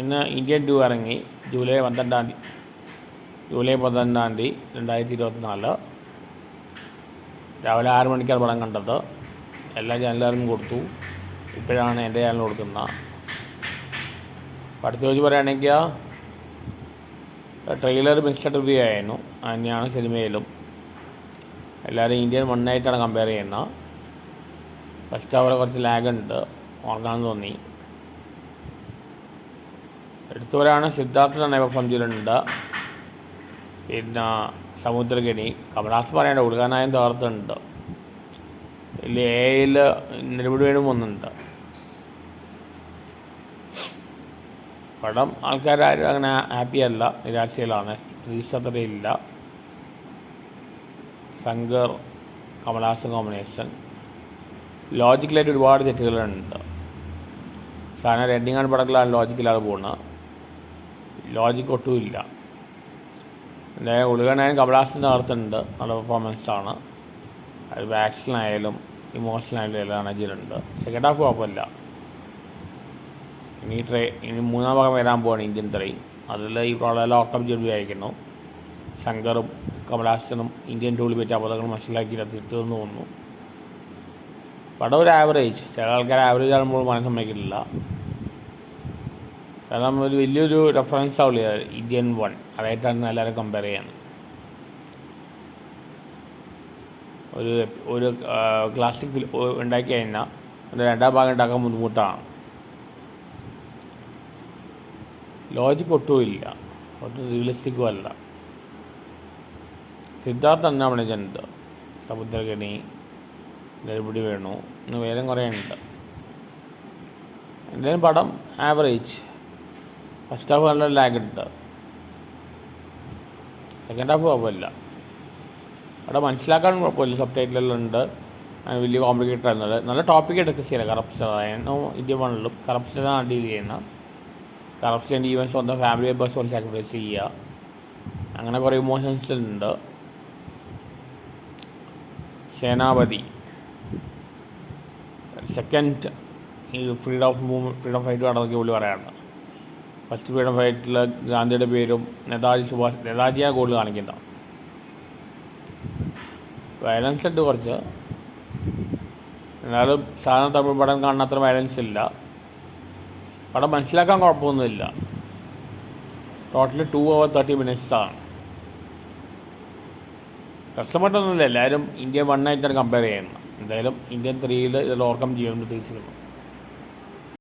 ഇന്ന് Indian two ഇറങ്ങി July പന്ത്രണ്ടാം തീയതി ജൂലൈ പന്ത്രണ്ടാം തീയതി രണ്ടായിരത്തി ഇരുപത്തി നാല് രാവിലെ ആറ് മണിക്കാണ് പടം കണ്ടത്. എല്ലാ ചാനലുകാർക്കും കൊടുത്തു. ഇപ്പോഴാണ് എന്റെ ചാനൽ കൊടുക്കുന്നത് അടുത്ത വെച്ച് പറയുകയാണെങ്കിൽ ട്രെയിലർ മിക്സഡ് റിവ്യൂ ആയിരുന്നു. തന്നെയാണ് സിനിമയിലും. എല്ലാവരും ഇന്ത്യൻ മണ്ണായിട്ടാണ് കമ്പയർ ചെയ്യുന്നത്. ഫസ്റ്റ് അവർ കുറച്ച് ലാഗ് ഉണ്ട്. ഉറങ്ങാൻ തോന്നി. എടുത്തവരാണ് സിദ്ധാർത്ഥ പെർഫോം ചെയ്തിട്ടുണ്ട് പിന്നെ സമുദ്രഗിനി കമലാസ് പറയേണ്ട ഉൾഗാനായും തകർത്തുണ്ട്. ഇതിൽ എയിൽ നെടുപടി വേണു വന്നിട്ടുണ്ട്. പടം ആൾക്കാരും അങ്ങനെ ഹാപ്പി അല്ല നിരാശയിലാണ് പ്രതീക്ഷ അത്രയില്ല ശങ്കർ കമലാസ് കോമ്പിനേഷൻ ലോജിക്കലായിട്ട് ഒരുപാട് തെറ്റുകളുണ്ട്. സാധനം രണ്ടിങ്ങാണ് പടത്തിലാണ് ലോജിക്കലാണ് പോകുന്നത് ലോജിക്ക് ഒട്ടുമില്ല പിന്നെ ഉളുകനായാലും കപിലാസിന്റെ അകത്തുണ്ട് നല്ല പെർഫോമൻസാണ് അത് വാക്സിനായാലും ഇമോഷനായാലും എല്ലാം എനർജിയിലുണ്ട് സെക്കൻഡ് ഹാഫ് കുഴപ്പമില്ല. ഇനി ട്രേ ഇനി മൂന്നാം ഭാഗം വരാൻ പോവാണ് ഇന്ത്യൻ ത്രീ. അതിൽ ഈ പ്രളയം ഓട്ടം അയക്കുന്നു ശങ്കറും കമലാസനും ഇന്ത്യൻ ടൂളിൽ പറ്റിയ അബദ്ധങ്ങൾ മനസ്സിലാക്കി തിരുത്തുമെന്ന് തോന്നുന്നു പടം ഒരു ആവറേജ് ചില ആൾക്കാർ ആവറേജ് ആകുമ്പോൾ മനസ്സ് സമ്മതിക്കില്ല കാരണം ഒരു വലിയൊരു റെഫറൻസ് ആവില്ല ഇന്ത്യൻ വൺ അതായിട്ടാണ് എല്ലാവരും കമ്പയർ ചെയ്യുന്നത്. ഒരു ഒരു ക്ലാസിക് ഫിലിം ഉണ്ടാക്കി കഴിഞ്ഞാൽ അത് രണ്ടാം ഭാഗം ഉണ്ടാക്കാൻ ബുദ്ധിമുട്ടാണ്. ലോജിക്ക് ഒട്ടുമില്ല ഒട്ടും റിയലിസ്റ്റിക്കും അല്ല. സിദ്ധാർത്ഥ തന്നെ അഭിനയിച്ചിട്ടുണ്ട് സമുദ്രഗണി നെടുപിടി വേണു ഇന്ന് വേറെ കുറേ ഉണ്ട്. എന്തായാലും പടം ആവറേജ് ഫസ്റ്റ് ഹാഫ് നല്ല ലാഗ് ഉണ്ട്. സെക്കൻഡ് ഹാഫ് കുഴപ്പമില്ല. അവിടെ മനസ്സിലാക്കാൻ കുഴപ്പമില്ല. സബ് ടൈറ്റിലെല്ലാം ഉണ്ട് വലിയ കോംപ്ലിക്കേറ്റഡ് ആയിരുന്നത് നല്ല ടോപ്പിക് ഡിസ്കസ് ചെയ്യണം കറപ്ഷൻ അതായത് ഇന്ത്യ വണ്ണിലും കറപ്ഷനാണ് ഡീൽ ചെയ്യുന്നത് കറപ്ഷൻ ഈവൻ സ്വന്തം ഫാമിലി മെമ്പേഴ്സ് പോലെ സാക്രിഫൈസ് ചെയ്യുക. അങ്ങനെ കുറേ ഇമോഷൻസ് ഉണ്ട്. സേനാപതി. സെക്കൻഡ് ഈ freedom of movement freedom fight നടന്നൊക്കെ പുള്ളി പറയാറുണ്ട് ഫസ്റ്റ് ഫ്രീഡം ഫൈറ്റിൽ ഗാന്ധിയുടെ പേരും നേതാജി സുഭാഷ് നേതാജിയാണ് കൂടുതൽ കാണിക്കുന്നത് വയലൻസ് ഉണ്ട് കുറച്ച്. എന്നാലും സാധാരണ തമിഴ് പടം കാണുന്ന അത്ര വയലൻസ് ഇല്ല. പടം മനസ്സിലാക്കാൻ കുഴപ്പമൊന്നുമില്ല. ടോട്ടലി ടു അവർ തേർട്ടി മിനിറ്റ്സാണ് കഷ്ടപ്പെട്ടൊന്നുമില്ല എല്ലാവരും ഇന്ത്യ വൺ ആയിട്ടാണ് കമ്പയർ ചെയ്യുന്നത്. എന്തായാലും ഇന്ത്യൻ ത്രീയിൽ ഇതിൽ ഓവർകം ചെയ്യുമെന്ന് പ്രതീക്ഷിക്കുന്നു.